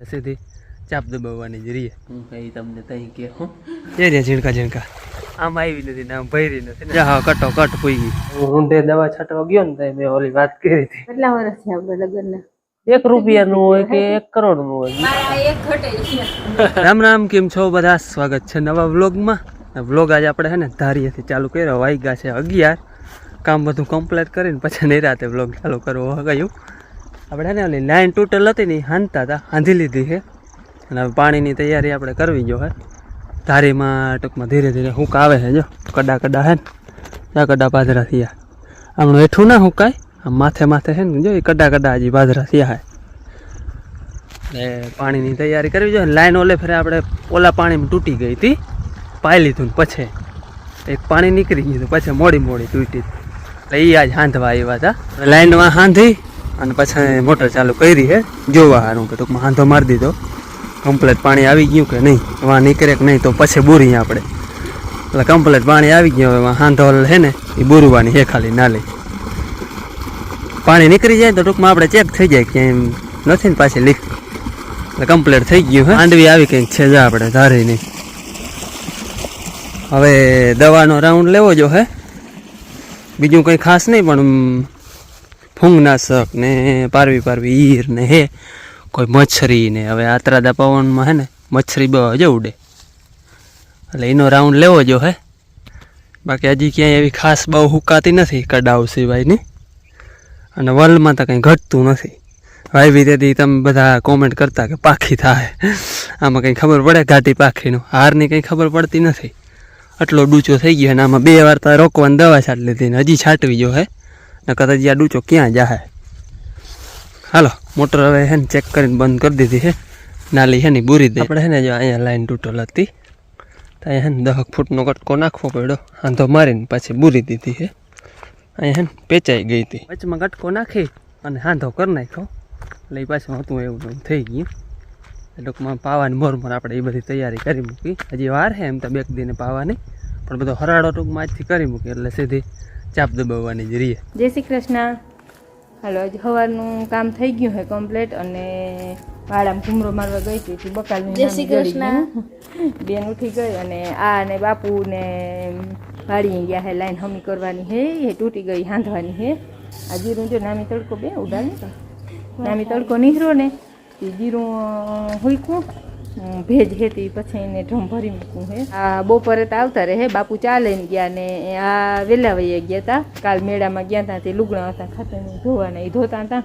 એટલે સીધી ચાપ દબાવવાની જ રહીએ હું કઈ તમને તઈ કે હું એ રે ઝીણકા ઝીણકા. આમ આવી નથી ને આમ ભરી નથી હા કટો કટ પૂઈ ગઈ. હું ઊંધે દવા છાંટવા ગયો ને મેં ઓલી વાત કરી હતી. કેટલા વર્ષ છે આપણે લગ્નના? એક રૂપિયાનું હોય કે એક કરોડનું હોય? મારા એક ઘટે છે. રામ રામ કેમ છો? બધા સ્વાગત છે નવા વ્લોગમાં. વ્લોગ આજે આપણે છે ને ધારીએથી ચાલુ કર્યો વાગ્યા છે અગિયાર. કામ બધું કમ્પ્લીટ કરીને પછી નહીં રાતે વ્લોગ ચાલુ કરવો ગયું આપણે ને ઓલી લાઈન તૂટેલ હતી ને હાંધતા હતા હાંધી લીધી છે. અને હવે પાણીની તૈયારી આપણે કરવી જો ધારીમાં ટૂંકમાં ધીરે ધીરે હુંક આવે છે જો. કડા કડા હે ને. કડા પાદરા થયા. આમનું હેઠું ના હુંકાય, આમ માથે માથે છે ને. જો એ કડા કડા હજી પાદરા થયા હે. એટલે પાણીની તૈયારી કરવી જોઈએ લાઈન ઓલે ફરે આપણે ઓલા પાણીમાં તૂટી ગઈ હતી. પાઈ લીધું પછી. એક પાણી નીકળી ગયું પછી મોડી મોડી તૂટી. એટલે એ આજ હાંધવા આવ્યા હતા લાઈનમાં હાંધી અને પછી મોટર ચાલુ કરી છે જોવા હારું કે ટૂંકમાં હાંધો મારી દીધો. કમ્પ્લેટ પાણી આવી ગયું કે નહીં? વાં નીકળે કે નહીં તો પછી બુરી આપણે. એટલે કમ્પ્લેટ પાણી આવી ગયું, હવે હાંધો છે ને, એ બુરવાની છે ખાલી નાલી. પાણી નીકળી જાય તો ટૂંકમાં આપણે ચેક થઈ જાય કે એમ નથી ને પાછી લીક. એટલે કમ્પ્લેટ થઈ ગયું હે. હાંડવી આવી કંઈક છે, જા આપણે ધારી નહીં હવે દવાનો રાઉન્ડ લેવો જો હે. બીજું કંઈ ખાસ નહીં, પણ ફૂંગનાશક ને, પારવી પારવી ઈર ને, હે. કોઈ મચ્છરી ને, હવે આતરાદા પવનમાં, હે ને, મચ્છરી બહુ જ ઉડે. એટલે એનો રાઉન્ડ લેવો જો, હે. બાકી હજી ક્યાંય એવી ખાસ બહુ હુકાતી નથી કડાવ સિવાયની. અને વલમાં તો કંઈ ઘટતું નથી. વાવી તેથી તમે બધા કોમેન્ટ કરતા કે પાખી થાય. આમાં કંઈ ખબર પડે ઘાટી પાખીનું હારની કંઈ ખબર પડતી નથી. આટલો ડૂચો થઈ ગયો અને આમાં બે વાર તો રોકવાની દવા છાંટ લીધી હજી છાંટવી જો, હે. નકર હજી આ ડૂચો ક્યાં જાહે? હાલો મોટર હવે હે ને ચેક કરીને બંધ કરી દીધી છે નાલી છે ને બુરી દે. આપણે હે ને જો અહીંયા લાઈન તૂટલ હતી. તો અહીંયા હે ને દહક ફૂટનો કટકો નાખવો પડ્યો. આંધો મારીને પાછી બુરી દીધી છે અહીંયા હે ને પેચાઈ ગઈ હતી. વચમાં કટકો નાખી અને હાંધો કરી નાખ્યો. એટલે એ પાછું હતું એવું થઈ ગયું. ટૂંકમાં પાવાની મોર મોર આપણે એ બધી તૈયારી કરી મૂકી. હજી વાર છે એમ તો બેક દીને પાવાની. પણ બધો હરાડો ટૂંકમાં આજથી કરી મૂકી. એટલે સીધી ચાપ દબાવવાની જ રહીએ જય શ્રી કૃષ્ણ. હાલો આજે સવારનું કામ થઈ ગયું છે કમ્પ્લીટ અને વાડામાં ઘૂમરો મારવા ગઈ હતી. બકાલનું જય શ્રી કૃષ્ણ. બેન ઉઠી ગઈ અને આ ને બાપુ ને વાળી ગયા હે લાઈન હમી કરવાની હે. એ તૂટી ગઈ હાંધવાની હે. આ જીરું જો નામી તડકો બે ઉડાડે તો. નામી તડકો નીકળ્યો ને. જીરું હોય અમ, ભેજ હેતી પછી એને ઢમ ભરી મૂકું હે. આ બપોરે તો આવતા રહે બાપુ ચા લઈને ગયા ને આ વેલા વૈયા ગયા હતા કાલ મેળામાં ગયા હતા તે લુગણા હતા ખાતરની ધોવાના એ ધોતા હતા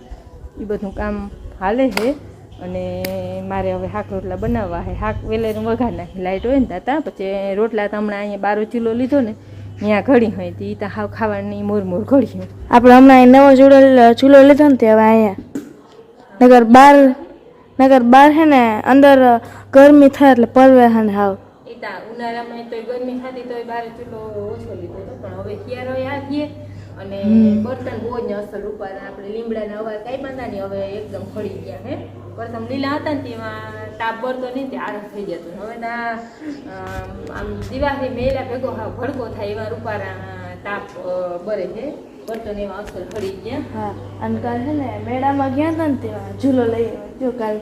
એ બધું કામ હાલે છે અને મારે હવે હાક રોટલા બનાવવા છે હાક વેલેનું વઘાર નાખી લાઈટ હોય ને તાતા પછી રોટલા તો હમણાં અહીંયા બારો ચીલો લીધો ને ત્યાં ઘડી હોય તે તો હાવ ખાવાની મોર મોર ઘડી આપણે હમણાં અહીં નવો ચૂલો ચૂલો લીધો ને તે હવે અહીંયા. નગર બાર નગર બાર હે ને અંદર ગરમી થાય એટલે પરવે હે ને હાવ ઉનાળામાં તો ગરમી થતી તો બારે ચૂલો ઓછો લીધો હતો પણ હવે શિયાળો આવીએ અને બર્તન બહુ જ અસર ઉપર આપણે લીમડાના અવાજ કાંઈ બાંધા નહીં હવે એકદમ ખડી ગયા હે. પ્રથમ લીલા હતા ને તેમાં તાપ બળતો નહીં તે આળસ થઈ જતો. હવે ના આમ દિવાળી મેલા ભેગો ભડકો થાય એવા રૂપારા તાપ બરે છે. બર્તન એવા અસર ખડી ગયા. હા અને કાલ હે ને મેળામાં ગયા હતા ને તેવા ઝૂલો લઈ આવ્યો. જો કાલ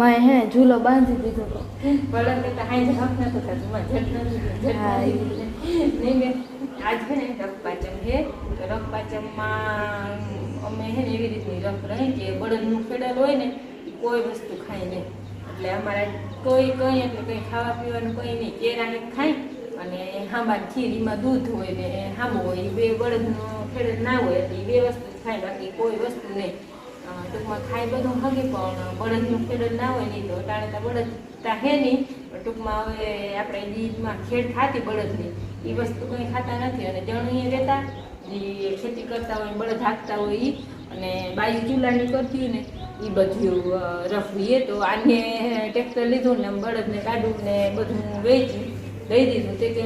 માએ હે ઝૂલો બાંધી દીધો તો. બળદ કરતા હાઈ હક ન થતું ઝટ નતું હા, નહીં બેન આજ છે ને રખ પાચમ છે તો રખ પાચમમાં અમે હે ને એવી રીતની રખ રહી કે બળદનું ખેડલ હોય ને કોઈ વસ્તુ ખાય નહીં. એટલે અમારા કોઈ કંઈ એટલે કંઈ ખાવા પીવાનું કંઈ નહીં. કેળાને ખાય અને હાંબા ખીર એમાં દૂધ હોય ને હાંબો હોય બે બળદનો ખેડ ના હોય, એટલે બે વસ્તુ ખાય, બાકી કોઈ વસ્તુ નહીં. ટૂંકમાં ખાય બધું હગે, પણ બળદનું ખેડ ના હોય નહીં તો અટાણે તો બળદ તા હે નહીં. પણ ટૂંકમાં હવે આપણે દીધમાં ખેડ ખાતી બળદની એ વસ્તુ કંઈ ખાતા નથી. અને જણીએ રહેતા, જે ખેતી કરતા હોય બળદ હાંકતા હોય એ અને બાઈ ચૂલાની કરતી હોય ને એ બધું રફવીએ તો આને ટ્રેક્ટર લીધું ને બળદને કાઢું ને બધું વેચ્યું. દઈ દીધું. તે કે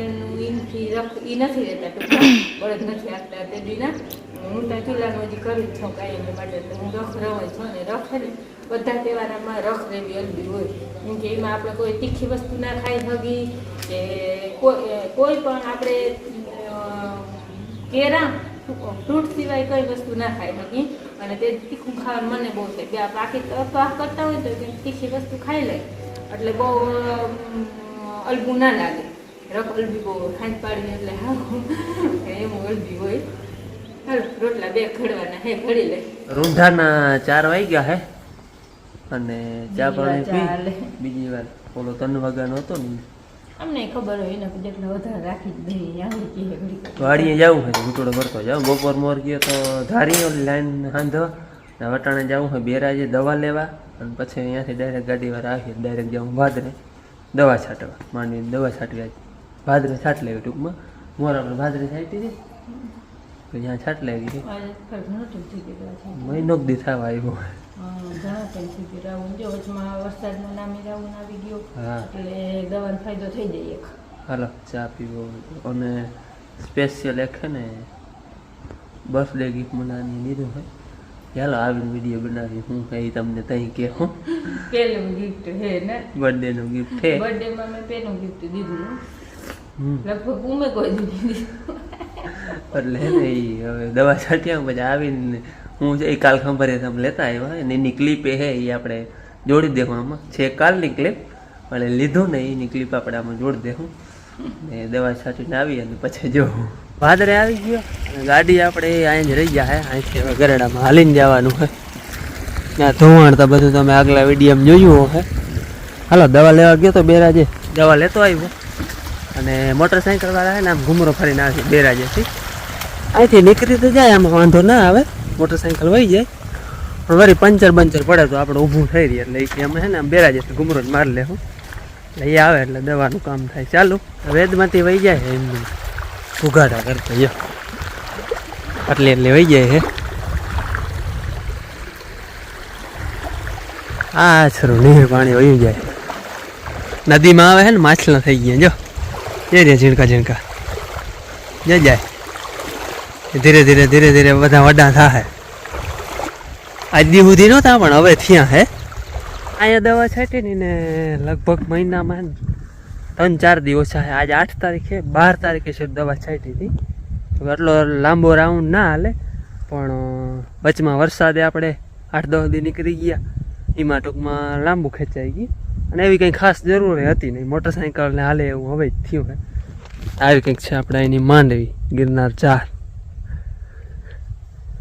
ઈનથી રફ એ નથી રહેતા ટૂંકમાં બળદ નથી આપતા તે દીના, હું ત્યાં ચૂલાનું હજી કરું જ છું કાંઈ એની માટે. તો હું રખ રવાય છું ને રખ ને બધા તહેવારોમાં રખ રેવી અલબી હોય. કેમ કે એમાં આપણે કોઈ તીખી વસ્તુ ના ખાઈ હગી કે કોઈ પણ આપણે કેરામ કેરા ફ્રૂટ સિવાય કઈ વસ્તુ ના ખાઈ શકી અને તે તીખું ખાવાનું મને બહુ છે બે બાકી અપવાહ કરતા હોય તો તીખી વસ્તુ ખાઈ લે. એટલે બહુ અલગું ના લાગે. રખ અલબી બહુ ખાંડ પાડીને એટલે હા એવું અલબી હોય. હાલો રોટલા બે ઘડવાના હે ઘડી લે. રૂંધાના ચાર વાગ્યા હે. અને ચા પાણી પી. બીજી વાર ઓલો ત્રણ વાગ્યાનો હતો ને અમને ખબર હોય એના જેટલા વધારે રાખી જ દઈએ આવી વાડીએ જવું હોય ઘૂંટડો કરતો જાવ બપોર મોર ગયો તો ધારી ઓલી લાઈન હાંધો ને વટાણે જવું હોય બેરાજે દવા લેવા. અને પછી અહીંયાથી ડાયરેક્ટ ગાડી વાર આવીએ ડાયરેક્ટ જવું વાદરે દવા છાંટવા. માંડીને દવા છાંટવી આજે. ભાદરે છાંટ લેવી ટૂંકમાં. મોર આપણે ભાદરે છાટી હતી. તો ત્યાં છાટ લેવી હતી. છે મહિનો દી થવા આવ્યો. હા, ટાઈમ સુધી રાવું જો વચમાં વરસાદનું નામે રાવું આવી ગયો. એટલે દવાનો ફાયદો થઈ જાય એક. હાલો ચા પીવો. અને સ્પેશિયલ એક છે ને બર્થડે ગિફ્ટ મનાની લીધું હોય ચાલો આવીને વીડિયો બનાવી હું કઈ તમને તઈ કે હું પેલું ગિફ્ટ હે ને ગિફ્ટ છે. બર્થડે માં મેં પેલું ગિફ્ટ દીધું. લગભગ ઉમે કોઈ એટલે ને હવે દવા છાંટ્યા પછી આવીને હું એ કાલ ખંભરે તમે લેતા આવ્યા અને એની ક્લિપ એ હે એ આપણે જોડી દેવું આમાં. છે કાલની ક્લિપ પણ લીધું ને એની ક્લિપ આપણે આમાં જોડી દેવું ને દવા છાંટીને આવી અને પછી જોવું ભાદરે આવી ગયો અને ગાડી આપણે અહીં જ રહી ગયા હે અહીંથી ગરડામાં હાલીને જવાનું હોય ત્યાં ધોવાણ તો બધું તમે આગલા વિડીયોમાં જોયું હે. હાલો દવા લેવા ગયો તો બેરાજે. દવા લેતો આવ્યો. અને મોટરસાઇકલ વાળા છે ને આમ ઘૂમરો ફરીને આવે બે રાજ્યથી અહીંથી નીકળી તો જાય આમાં વાંધો ના આવે. મોટરસાઇકલ વહી જાય. પણ વળી પંચર બંચર પડે તો આપણે ઊભું થઈ રહીએ. એટલે એમ કે અમે છે ને આમ બેરાજેથી ઘૂમરો જ મારી લેવું એટલે એ આવે એટલે દવાનું કામ થાય. ચાલુ વેદમાંથી વહી જાય છે એમની. ઉઘાડા કરતા યો એટલે એટલે વહી જાય છે આ છરું નીર પાણી વહી જાય. નદીમાં આવે છે ને માછલા થઈ ગયા જો. જઈ રહ્યા ઝીણકા ઝીણકા. જઈ જાય. ધીરે ધીરે ધીરે ધીરે બધા વડા થાય આજ દી સુધી નહોતા પણ હવે થયા હે. અહીંયા દવા છાંટી ને લગભગ મહિનામાં ત્રણ ચાર દિવસ છે આજે આઠ તારીખે, બાર તારીખે છે દવા છાંટી હતી એટલો લાંબો રાઉન્ડ ના હાલે, પણ વચમાં વરસાદે આપણે આઠ દસ દી નીકળી ગયા. એમાં ટૂંકમાં લાંબુ ખેંચાઈ ગયું. અને એવી કંઈ ખાસ જરૂર હતી નહીં. મોટરસાઇકલને હાલે એવું હવે જ થયું હે. આવી કંઈક છે આપણે એની માંડવી, ગિરનાર ચાર.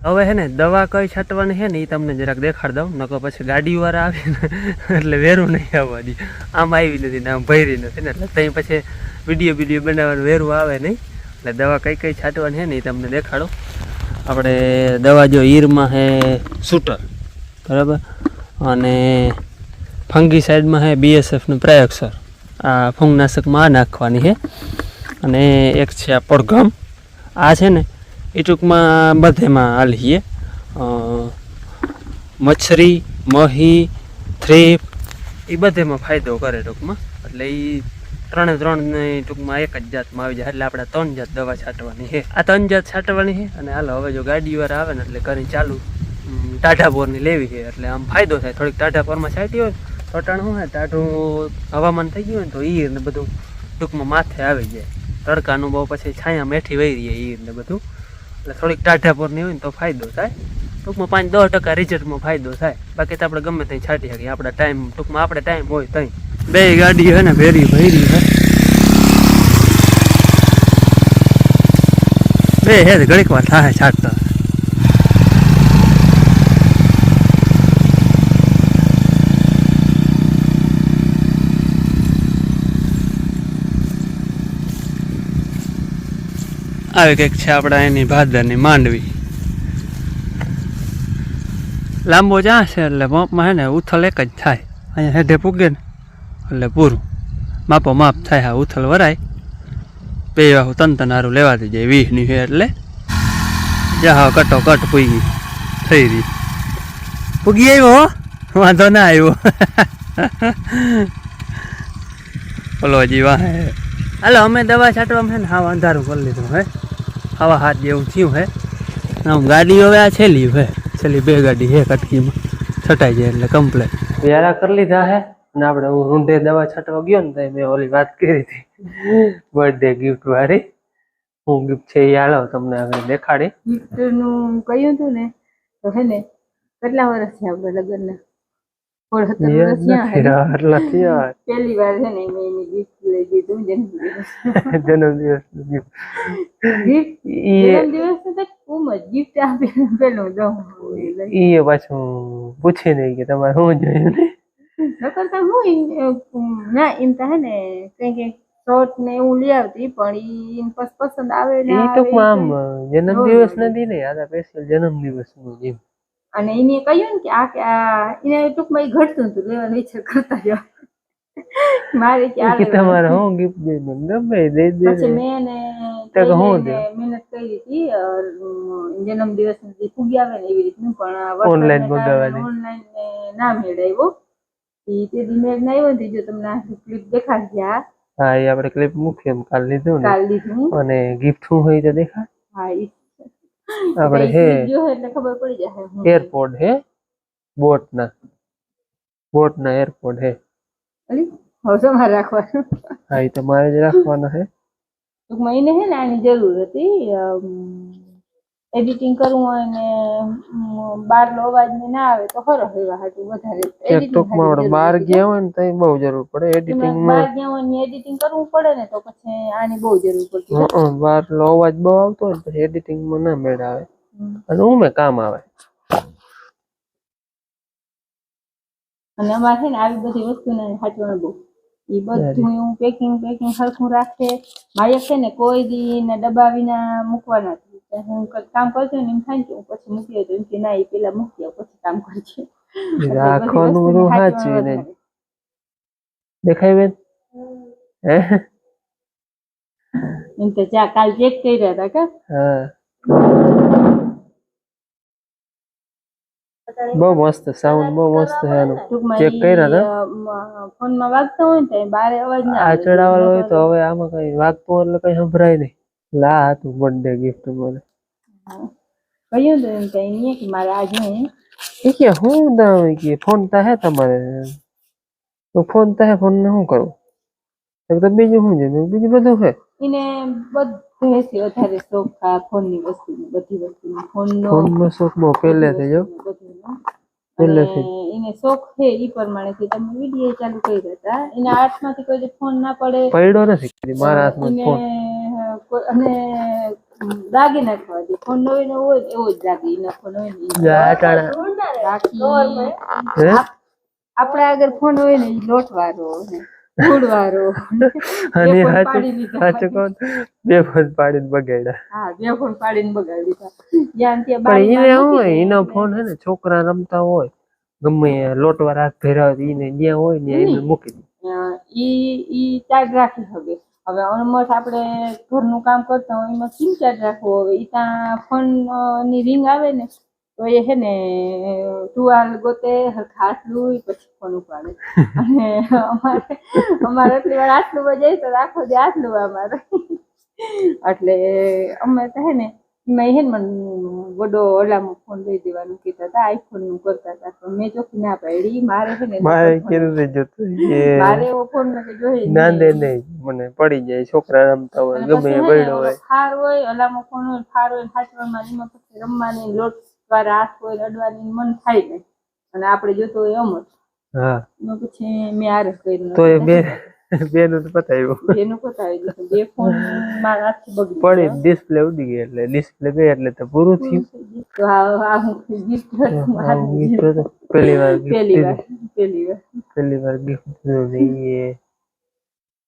હવે હે ને દવા કઈ છાંટવાની છે ને એ તમને જરાક દેખાડ દઉં. નકો પછી ગાડીવાળા આવે ને એટલે વેરું નહીં આવવા દે. આમ આવી નથી ને આમ ભરી નથી ને એટલે ત્યાં પછી વીડિયો વીડિયો બનાવવાનું વેરું આવે નહીં. એટલે દવા કઈ કઈ છાંટવાની છે ને એ તમને દેખાડો. આપણે દવા જો ઈરમાં છે શૂટર. બરાબર? અને ફંગી સાઈડમાં છે બીએસએફનું પ્રયોગસર આ ફંગનાશકમાં આ નાખવાની છે અને એક છે આ પડઘમ. આ છે ને, એ ટૂંકમાં બધેમાં હાલીએ. મચ્છરી, મહી, થ્રીપ, એ બધેમાં ફાયદો કરે ટૂંકમાં. એટલે એ ત્રણે ત્રણ ટૂંકમાં એક જ જાતમાં આવી જાય. એટલે આપણે ત્રણ જાત દવા છાંટવાની છે આ ત્રણ જાત છાંટવાની છે અને હાલો, હવે જો ગાડી વાર આવે ને એટલે કરી ચાલુ ટાઢા પોરની લેવી છે એટલે આમ ફાયદો થાય. થોડીક ટાઢા પોરમાં છાંટી હોય તો ટાણું શું હોય ટાઢું હવામાન થઈ ગયું ને તો ઈર ને બધું ટૂંકમાં માથે આવી જાય. તડકાનું બહુ પછી છાયા મેઠી વહી રહી ઈર ને બધું. એટલે થોડીક ટાઢાપુરની હોય ને તો ફાયદો થાય. ટૂંકમાં પાંચ દસ ટકા રિઝલ્ટમાં ફાયદો થાય. બાકી તો આપણે ગમે ત્યાં છાંટી શકીએ. આપણા ટાઈમ, ટૂંકમાં આપણે ટાઈમ હોય ત્યાં બે ગાડી હોય ને ભેરી ભરી હોય બે હે ઘડીક વાર થાય છાંટતા. આવી કંઈક છે આપણા એની ભાદરની માંડવી. લાંબો જ્યાં છે એટલે પંપમાં હે ને ઉથલ એક જ થાય. અહીંયા હેઠે પૂગે ને એટલે પૂરું. માપો માપ થાય, હા, ઉથલ વરાય. બે વાહુ તન તનારું લેવાતી જાય વીહની છે એટલે. જા, હા, કટો કટ પૂગી થઈ રહી. પૂગી આવ્યો વાંધો ના આવ્યો. ઓલો હજી વાહે. હાલો અમે દવા છાંટવામાં છે ને હા અંધારું કરી લીધું હે. હવા હાથ જેવું થયું હે. આમ ગાડી હવે આ છેલ્લી હે. છેલ્લી બે ગાડી હે કટકીમાં. છટાઈ જાય એટલે કમ્પ્લેટ વ્યારા કરી લીધા હે અને આપણે હું રૂંઢે દવા છાંટવા ગયો ને તો મેં ઓલી વાત કરી હતી. બર્થડે ગિફ્ટ વાળી. હું ગિફ્ટ છે એ હાલો તમને હવે દેખાડી. ગિફ્ટનું કહ્યું હતું ને તો હે ને કેટલા વર્ષ થયા આપણે લગ્નના? પહેલી વાર છે ને મેં એની ગિફ્ટ દીધું ગિફ્ટ જન્મદિવસ તો કુમ જ ગિફ્ટ આપે પેલું દઉં ઈ પાછું પૂછે નહીં કે તમારે શું જોયું ને? નકર તો હું ના એમ તો હે ને કઈ કઈ શોર્ટ ને એવું લઈ આવતી પણ ઈ પસ- પસંદ આવે ને ઈ ઈ આમ જન્મદિવસ નથી ને આ સ્પેશિયલ જન્મદિવસનું એમ. અને એને કહ્યું ને કે આ એને ટૂંકમાં ઘટતું હતું લેવાનો વિચાર કરતા મારે કે આ કે લેવાનું. તમારે શું ગિફ્ટ દે ગમે એ દઈ દે પછી મેં એને તો કે હું લઈને મહેનત કરી હતી અ, જન્મ દિવસ જે ફૂગી આવે ને એવી રીતનું પણ Online મંગાવવાની. ઓનલાઈન ના મેળવ્યો ઈ તે દી મેળ ના આવ્યો ને જો તમને આ ક્લિપ દેખાડી આ હા એ આપણે ક્લિપ મૂકી એમ કાલ લીધું ને કાલ લીધું અને ગિફ્ટ શું હોય તો દેખા હા ઈ આપણે ઈ હે clip જોહે એટલે ખબર પડી જાય હું એરપોર્ટ હે બોટ ના બોટ ના એરપોર્ટ હે અલી, હવે તમારે રાખવાનું? હા એ તમારે જ રાખવાના હે ટૂંકમાં એને હે ને આની જરૂર હતી એડિટિંગ કરવું હોય ને બહારનો અવાજ ને ના આવે તો ખરો એવા હાટું વધારે. ટૂંકમાં આપણે બહાર ગયા હોય ને તો બહુ જરૂર પડે એડિટિંગ બહાર ગયા હોય ને એડિટિંગ કરવું પડે ને તો પછી આની બહુ જરૂર પડતી બહાર નો અવાજ બહુ આવતો હોય ને પછી એડિટિંગમાં ના મેળ આવે. અને ઉમે કામ આવે. અને અમારે છે ને આવી બધી વસ્તુને સાચવવાનું બહુ. એ બધું હું પેકિંગ પેકિંગ સરખું રાખે. મારી છે ને કોઈ દી ને ડબ્બા વિના મૂકવા નથી હું કામ કરજો ને એમ થાય કે હું પછી મૂકી દઉં કે ના એ પેલા મૂકી આવ પછી કામ કરજે. રાખવાનું બધું સાચવવાનું સાચવીને દેખાય બેન? હે? એમ તો ચા કાલ ચેક કર્યા હતા કે? હા. બહુ મસ્ત સાઉન્ડ બહુ મસ્ત છે આનું ચેક કર્યા હતા? ફોનમાં વાગતો હોય ને તો બારે અવાજ ના આ. હોય તો હવે આમાં કઈ વાગતો એટલે કઈ સંભળાય નહીં. લા હતું બર્થડે ગિફ્ટ મને. કહ્યું તો એમ કઈ નહીં કે મારે આજ નહીં. એ કે હું દામ કે ફોન તો હે તમારે. તો ફોન તો હે ફોન ને શું કરું? એક તો બીજું શું છે? બીજું બધું હે? એને બધેથી વધારે શોખ આ ફોનની વસ્તુ બધી વસ્તુનો. ફોનનો ફોનમાં શોખ બહુ પહેલેથી જો પહેલેથી એને શોખ છે એ પ્રમાણેથી. તમે વીડિયો ચાલુ કરી હતા. એના હાથમાંથી કોઈ ફોન ના પડે પડ્યો નથી મારા હાથમાં ફોન. અને દાગી નાખવા દે. ફોન નો નવો હોય ને એવો જ દાગી. એનો ફોન હોય ને આપણા આગળ ફોન હોય ને લોટ વાળો અને બે ફોન પાડીને બગાડ્યા. હા બે ફોન પાડીને બગાડી પણ એને હોય એનો ફોન હે ને છોકરા રમતા હોય ગમે લોટવા રાખ ભેરા હોય એને જ્યાં હોય ને એને મૂકી દે. ઈ ઈ ચાર્જ રાખી શકે હવે ઓલમોસ્ટ આપણે ઘરનું કામ કરતા હોય એમાં સિમ ચાર્જ રાખવો? હવે ઈ ત્યાં ફોનની રિંગ આવે ને તો એ હે ને ટુવાલ ગોતે હાથ લૂઈ પછી ફોન ઉપાડે. અને અમારે અમારે એટલી વાર આટલું જાય તો આખો દે આટલું અમારે. એટલે અમે તો હે ને મેં હે ને વડો ઓલામાં ફોન લઈ દેવાનું કીધા હતા આઈફોનનું કરતા હતા. તો મેં ચોખી ના પાડી મારે છે ને મારે કેવું જોતું મારે એવો ફોન મને જોઈએ ના દે નહીં મને પડી જાય છોકરા રમતા હોય ગમે હે પડ્યો હોય. ફાર હોય ઓલામાં ફોન હોય ફાર હોય પછી રમવાની લોટ વાળા હાથ કોઈ રડવાની મન થાય ને અને આપણે જોતો હોય અમર હા. પછી મેં આર કર્યું તો એ બે બેનું તો પતાવ્યું બેનું પતાવી દીધું બે ફોન મારા હાથથી બગડી પડી ડિસ્પ્લે ઉડી ગઈ એટલે ડિસ્પ્લે ગઈ એટલે તો પૂરું થયું. પહેલી વાર પહેલી વાર પહેલી વાર. પહેલી વાર એ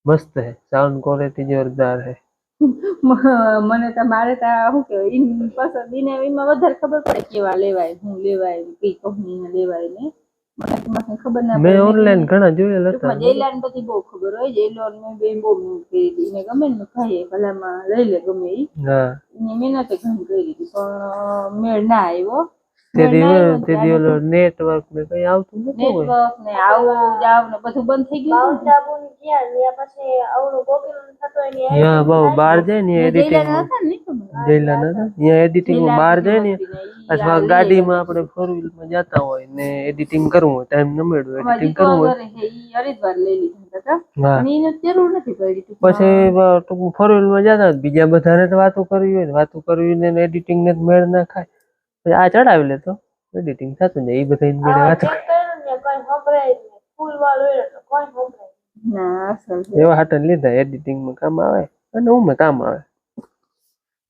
મસ્ત હે સાઉન્ડ ક્વોલિટી જોરદાર હે મને તો મારે તો શું કહેવાય ઈન પસંદ ઈને એમાં વધારે ખબર પડે કેવા લેવાય હું લેવાય કઈ કંપનીના લેવાય ને. મને ખબર ના મેં ઓનલાઈન ઘણા જોયેલા હતા. ટૂંકમાં પછી બધી બહુ ખબર હોય જયલોન મેં બે બહુ કરી એને ગમે ને ખાઈએ ભલામાં લઈ લે ગમે ઈ. હા. એની મહેનત ઘણી કરી પણ મેળ ના આવ્યો. તે મેળ ના આવ્યો દી ને તે દિવસ નેટવર્ક ને કઈ આવતું નતું નેટવર્ક ને આવું જાવ ને બધું બંધ થઈ ગયું હતું ને. ત્યાં બહુ બહાર જાય ને એડિટિંગ જયલાને હતા ને નહીં જઈલા નતા? ત્યાં એડિટિંગમાં બહાર જાય ને અથવા ગાડીમાં આપણે ફોર વ્હીલમાં જતા હોય ને એડિટિંગ કરવું હોય ટાઈમ ન મળ્યો એડિટિંગ કરવું હોય. હરિદ્વાર લઈ લીધા હતા હા. પછી ટૂંકમાં ફોર વ્હીલમાં જતા હોય, બીજા બધાને તો વાતો કરવી હોય વાતો કરવી ને એડિટિંગ ને તો મેળ ના ખાય. પછી આ ચડાવી લેતો એડિટિંગ થતું જાય એ બધા એની જોડે વાતો ના એવા હાટન લીધા એડિટિંગમાં કામ આવે અને હું કામ આવે.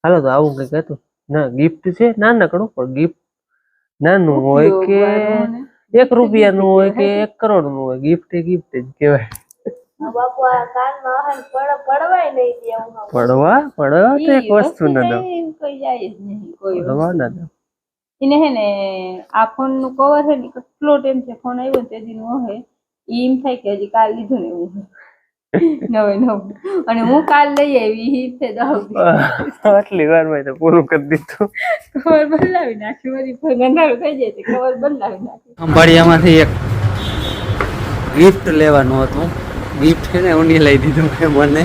હાલો તો આવું કંઈક હતું. ના ગિફ્ટ છે નાનકડું પણ ગિફ્ટ નાનું હોય કે એક રૂપિયાનું હોય કે એક કરોડનું હોય ગિફ્ટ એ ગિફ્ટ જ કહેવાય. પડવા પડવા તો એક વસ્તુ ના દો કોઈ જાય નહીં કોઈ પડવા ના દો એને હે ને આ ફોનનું કવર છે ને કેટલો ટાઈમ છે ફોન આવ્યો ને તે દી નું હે એમ થાય કે હજી કાલ લીધું ને એવું નવે નવું. અને હું કાલ લઈ આવી ઈ છે આટલી વારમાં તો પૂરું કરી દીધું. કવર બદલાવી નાખ્યું મારી ફોન અંધારું થઈ જાય છે કવર બદલાવી નાખ્યું. અંબાડિયામાંથી એક ગિફ્ટ લેવાનું હતું. ગિફ્ટ છે ને ઉની લઈ દીધું કે મને.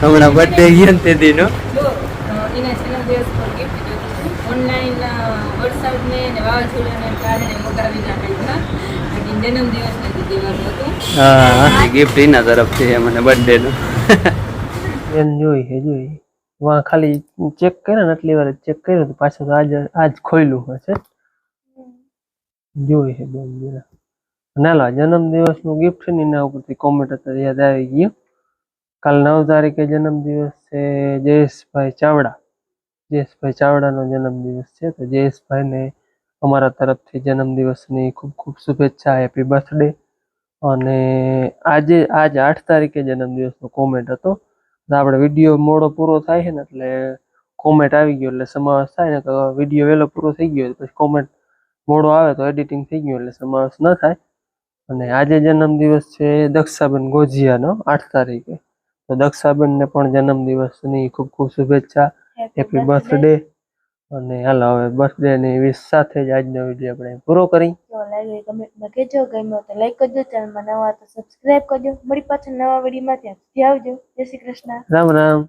હમણાં બર્થડે ગયો ને તે દીનો જો અ, એના જન્મદિવસ પર ગિફ્ટ જોતું ઓનલાઈન વરસાદ ને ને વાવાઝોડાને કારણે મગાવી નાખ્યું બાકી જન્મદિવસ નથી હતું. હા ગિફ્ટ એના તરફથી છે મને બર્થડે નું. એમ જોઈ છે જોઈ. વાં ખાલી ચેક કર્યો ને આટલી વાર ચેક કર્યો તો પાછું આજ આજ ખોયલું હશે. જોઈ બેન જરા. નાલો જન્મદિવસનું ગિફ્ટ છે ના ઉપરથી કોમેન્ટ અત્યારે યાદ આવી ગયું. કાલ નવ તારીખે જન્મદિવસ છે જયેશભાઈ ચાવડા. જયેશભાઈ ચાવડાનો જન્મદિવસ છે. તો જયેશભાઈને અમારા તરફથી જન્મદિવસની ખૂબ ખૂબ શુભેચ્છા હેપી બર્થડે અને આજે આજ આઠ તારીખે જન્મદિવસનો કોમેન્ટ હતો. આપણે વીડિયો મોડો પૂરો થાય છે ને એટલે કોમેન્ટ આવી ગયો એટલે સમાવેશ થાય ને તો વીડિયો વહેલો પૂરો થઈ ગયો પછી કોમેન્ટ મોડો આવે તો એડિટિંગ થઈ ગયું એટલે સમાવેશ ન થાય. અને આજે જન્મદિવસ છે દક્ષાબેન ગોજિયાનો આઠ તારીખે. તો દક્ષાબેનને પણ જન્મદિવસની ખૂબ ખૂબ શુભેચ્છા હેપી બર્થડે અને હાલો હવે બર્થડે ની વિશ સાથે જ આજનો વીડિયો આપણે પૂરો કરી. જો લાગ્યો કમેન્ટમાં કહેજો ગમ્યો તો લાઈક કરજો ચેનલમાં નવા તો સબસ્ક્રાઇબ કરજો. મળી પાછા નવા વિડીયોમાં ત્યાં આવજો. જય શ્રી કૃષ્ણ. રામ રામ.